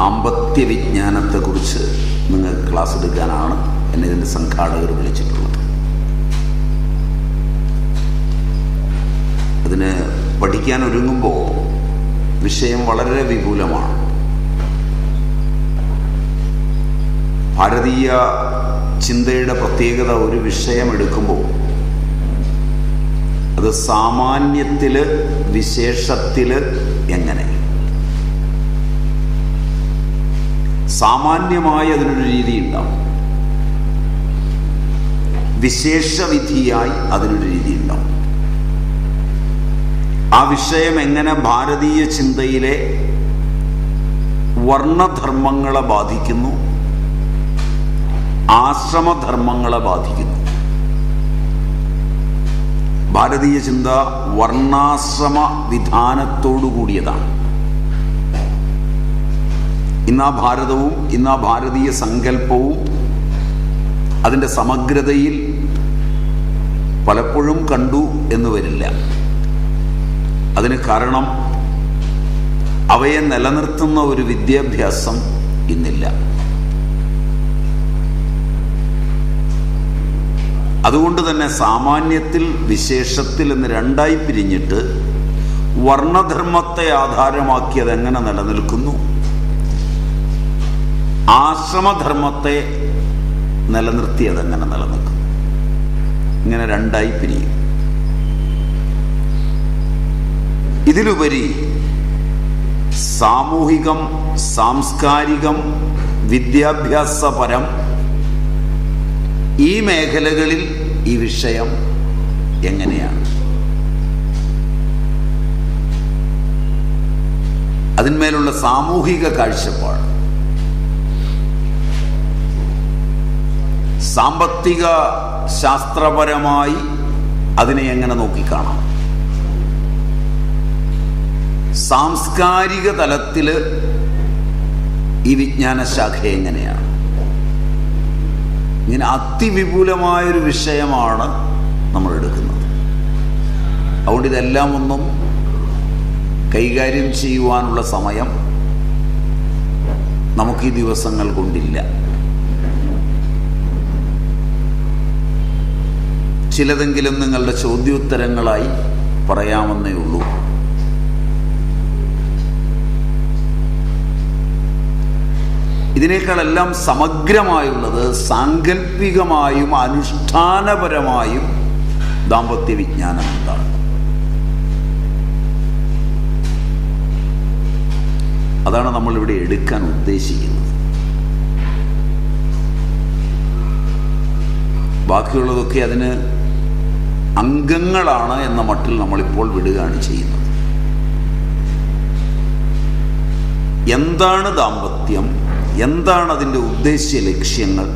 ദാമ്പത്യ വിജ്ഞാനത്തെക്കുറിച്ച് നിങ്ങൾക്ക് ക്ലാസ് എടുക്കാനാണ് എന്നെ ഇതിന്റെ സംഘാടകർ വിളിച്ചിട്ടുള്ളത്. അതിന് പഠിക്കാൻ ഒരുങ്ങുമ്പോൾ വിഷയം വളരെ വിപുലമാണ്. ഭാരതീയ ചിന്തയുടെ പ്രത്യേകത ഒരു വിഷയം എടുക്കുമ്പോൾ അത് സാമാന്യത്തിൽ വിശേഷത്തിൽ എങ്ങനെ? സാമാന്യമായി അതിനൊരു രീതി ഉണ്ടാവും വിശേഷവിധിയായി അതിനൊരു രീതി ഉണ്ടാവും ആ വിഷയം എങ്ങനെ ഭാരതീയ ചിന്തയിലെ വർണധർമ്മങ്ങളെ ബാധിക്കുന്നു ആശ്രമധർമ്മങ്ങളെ ബാധിക്കുന്നു. ഭാരതീയ ചിന്ത വർണാശ്രമ വിധാനത്തോടു കൂടിയതാണ്. ഇന്ന് ആ ഭാരതവും ഇന്ന് ആ ഭാരതീയ സങ്കല്പവും അതിന്റെ സമഗ്രതയിൽ പലപ്പോഴും കണ്ടു എന്ന് വരില്ല. അതിന് കാരണം അവയെ നിലനിർത്തുന്ന ഒരു വിദ്യാഭ്യാസം ഇന്നില്ല. അതുകൊണ്ട് തന്നെ സാമാന്യത്തിൽ വിശേഷത്തിൽ എന്ന് രണ്ടായി പിരിഞ്ഞിട്ട് വർണധർമ്മത്തെ ആധാരമാക്കി അതെങ്ങനെ നിലനിൽക്കുന്നു? ആശ്രമധർമ്മത്തെ നിലനിർത്തി അതങ്ങനെ നിലനിൽക്കും. ഇങ്ങനെ രണ്ടായി പിരിയും. ഇതിലുപരി സാമൂഹികം സാംസ്കാരികം വിദ്യാഭ്യാസപരം ഈ മേഖലകളിൽ ഈ വിഷയം എങ്ങനെയാണ്? അതിന്മേലുള്ള സാമൂഹിക കാഴ്ചപ്പാട്. സാമ്പത്തിക ശാസ്ത്രപരമായി അതിനെ എങ്ങനെ നോക്കിക്കാണാം? സാംസ്കാരിക തലത്തിൽ ഈ വിജ്ഞാനശാഖ എങ്ങനെയാണ്? ഇങ്ങനെ അതിവിപുലമായൊരു വിഷയമാണ് നമ്മൾ എടുക്കുന്നത്. അതുകൊണ്ട് ഇതെല്ലാം ഒന്നും കൈകാര്യം ചെയ്യുവാനുള്ള സമയം നമുക്ക് ഈ ദിവസങ്ങൾ കൊണ്ടില്ല. ചിലതെങ്കിലും നിങ്ങളുടെ ചോദ്യോത്തരങ്ങളായി പറയാമെന്നേ ഉള്ളൂ. ഇതിനേക്കാളെല്ലാം സമഗ്രമായുള്ളത് സാങ്കല്പികമായും അനുഷ്ഠാനപരമായും ദാമ്പത്യ വിജ്ഞാനം എന്താണ് അതാണ് നമ്മളിവിടെ എടുക്കാൻ ഉദ്ദേശിക്കുന്നത്. ബാക്കിയുള്ളതൊക്കെ അതിന് അംഗങ്ങളാണ് എന്ന മട്ടിൽ നമ്മളിപ്പോൾ വിടുകയാണ് ചെയ്യുന്നത്. എന്താണ് ദാമ്പത്യം? എന്താണ് അതിന്റെ ഉദ്ദേശ്യ ലക്ഷ്യങ്ങൾ?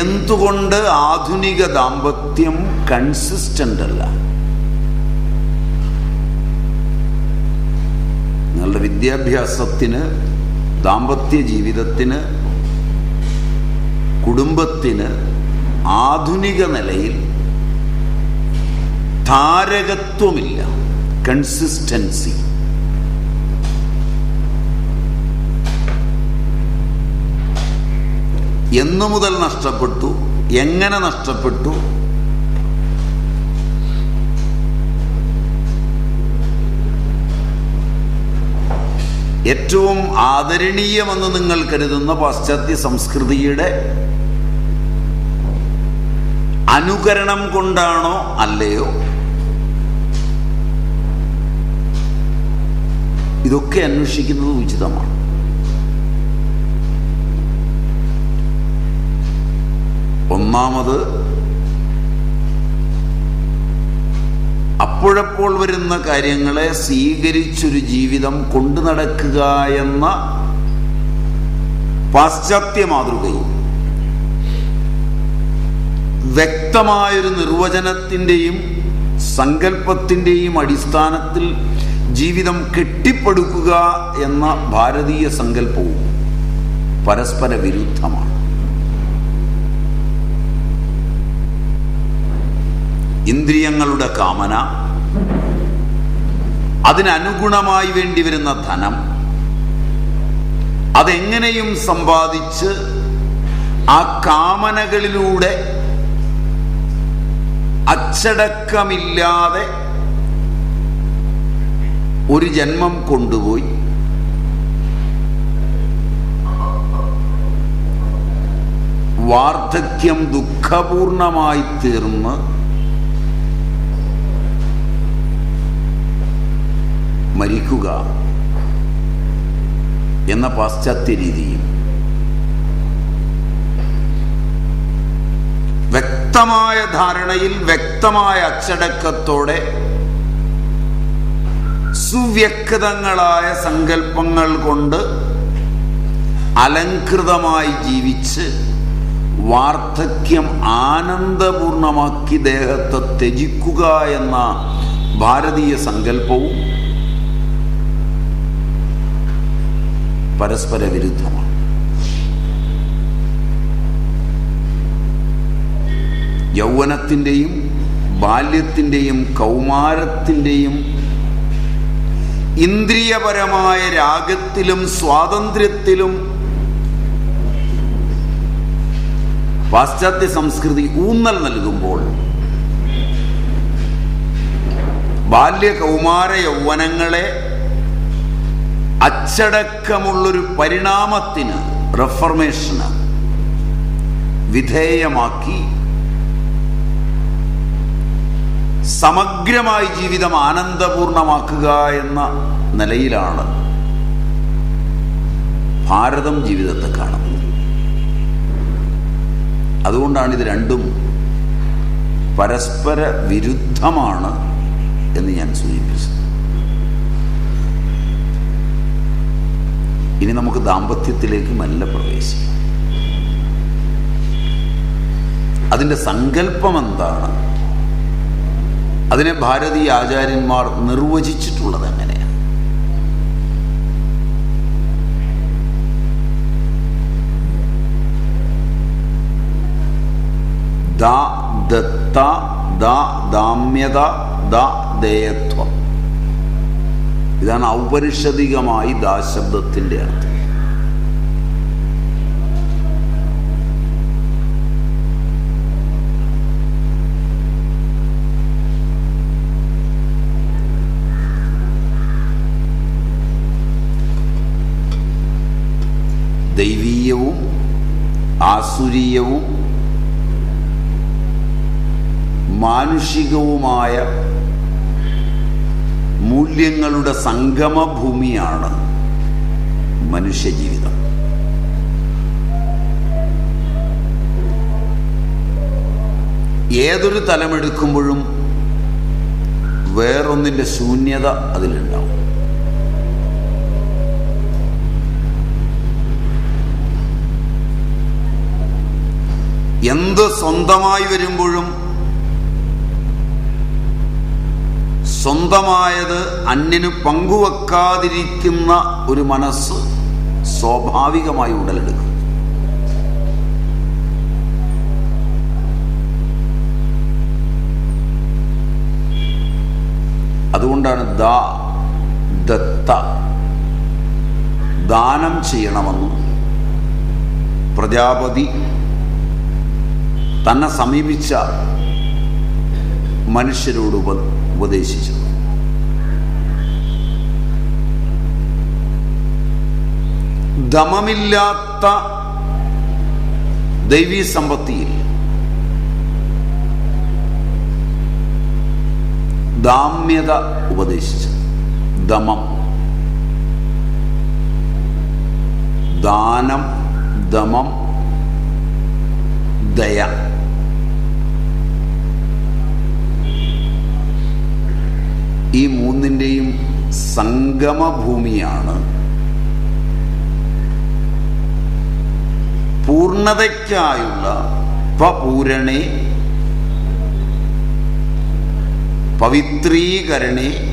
എന്തുകൊണ്ട് ആധുനിക ദാമ്പത്യം കൺസിസ്റ്റന്റ് അല്ല? നിങ്ങളുടെ വിദ്യാഭ്യാസത്തിന് ദാമ്പത്യ ജീവിതത്തിന് കുടുംബത്തിന് ആധുനിക നിലയിൽ ധാരകത്വമില്ല. കൺസിസ്റ്റൻസി എന്നു മുതൽ നഷ്ടപ്പെട്ടു എങ്ങനെ നഷ്ടപ്പെട്ടു? ഏറ്റവും ആദരണീയമെന്ന് നിങ്ങൾ കരുതുന്ന പാശ്ചാത്യ സംസ്കൃതിയുടെ അനുകരണം കൊണ്ടാണോ അല്ലയോ? ഇതൊക്കെ അന്വേഷിക്കുന്നത് ഉചിതമാണ്. ഒന്നാമത് അപ്പോഴപ്പോൾ വരുന്ന കാര്യങ്ങളെ സ്വീകരിച്ചൊരു ജീവിതം കൊണ്ടു നടക്കുക എന്ന പാശ്ചാത്യ മാതൃകയും വ്യക്തമായൊരു നിർവചനത്തിന്റെയും സങ്കല്പത്തിന്റെയും അടിസ്ഥാനത്തിൽ ജീവിതം കെട്ടിപ്പടുക്കുക എന്ന ഭാരതീയ സങ്കല്പവും പരസ്പര വിരുദ്ധമാണ്. ഇന്ദ്രിയങ്ങളുടെ കാമന അതിനനുഗുണമായി വേണ്ടി വരുന്ന ധനം അതെങ്ങനെയും സമ്പാദിച്ച് ആ കാമനകളിലൂടെ അച്ചടക്കമില്ലാതെ ഒരു ജന്മം കൊണ്ടുപോയി. വാർദ്ധക്യം ദുഃഖപൂർണമായി തീർന്ന് മരിക്കുക എന്ന പാശ്ചാത്യ രീതിയും വ്യക്തമായ ധാരണയിൽ വ്യക്തമായ അച്ചടക്കത്തോടെ സുവ്യക്തങ്ങളായ സങ്കല്പങ്ങൾ കൊണ്ട് അലങ്കൃതമായി ജീവിച്ച് വാർദ്ധക്യം ആനന്ദപൂർണമാക്കി ദേഹത്തെ ത്യജിക്കുക എന്ന ഭാരതീയ സങ്കല്പവും പരസ്പര വിരുദ്ധമാണ് യൗവനത്തിന്റെയും ബാല്യത്തിന്റെയും കൗമാരത്തിന്റെയും ഇന്ദ്രിയപരമായ രാഗത്തിലും സ്വാതന്ത്ര്യത്തിലും പാശ്ചാത്യ സംസ്കൃതി ഊന്നൽ നൽകുമ്പോൾ ബാല്യ കൗമാര യൗവനങ്ങളെ അച്ചടക്കമുള്ളൊരു പരിണാമത്തിന് റെഫർമേഷന് വിധേയമാക്കി സമഗ്രമായി ജീവിതം ആനന്ദപൂർണമാക്കുക എന്ന നിലയിലാണ് ഭാരതം ജീവിതത്തെ കാണുന്നത്. അതുകൊണ്ടാണ് ഇത് രണ്ടും പരസ്പര വിരുദ്ധമാണ് എന്ന് ഞാൻ സൂചിപ്പിച്ചത്. ഇനി നമുക്ക് ദാമ്പത്യത്തിലേക്ക് മെല്ലെ പ്രവേശിക്കാം. അതിന്റെ സങ്കല്പം എന്താണ് അതിനെ ഭാരതീയ ആചാര്യന്മാർ നിർവചിച്ചിട്ടുള്ളത് എങ്ങനെയാണ് ദ ദത്ത ദ ദാമ്യത ദ ദേയത്വം. ഇതാണ് ഔപനിഷദികമായി ദാശബ്ദത്തിന്റെ അർത്ഥം. ആസുരീയവും മാനുഷികവുമായ മൂല്യങ്ങളുടെ സംഗമഭൂമിയാണ് മനുഷ്യജീവിതം. ഏതൊരു തലമെടുക്കുമ്പോഴും വേറൊന്നിന്റെ ശൂന്യത അതിലുണ്ടാവും. എന്ത് സ്വന്തമായി വരുമ്പോഴും സ്വന്തമായത് അന്യന് പങ്കുവെക്കാതിരിക്കുന്ന ഒരു മനസ്സ് സ്വാഭാവികമായി ഉടലെടുക്കും. അതുകൊണ്ടാണ് ദാ ദത്ത. ദാനം ചെയ്യണമെന്നും പ്രജാപതി തന്നെ സമീപിച്ച മനുഷ്യരോട് ഉപ ഉപദേശിച്ചത് ദമമില്ലാത്ത ദൈവീ സമ്പത്തിയിൽ ദാമ്യത ഉപദേശിച്ചത് ദമം. ദാനം ദമം ദയ. ഈ മൂന്നിന്റെയും സംഗമഭൂമിയാണ്. പൂർണതയ്ക്കായുള്ള പപൂരണേ പവിത്രീകരണേ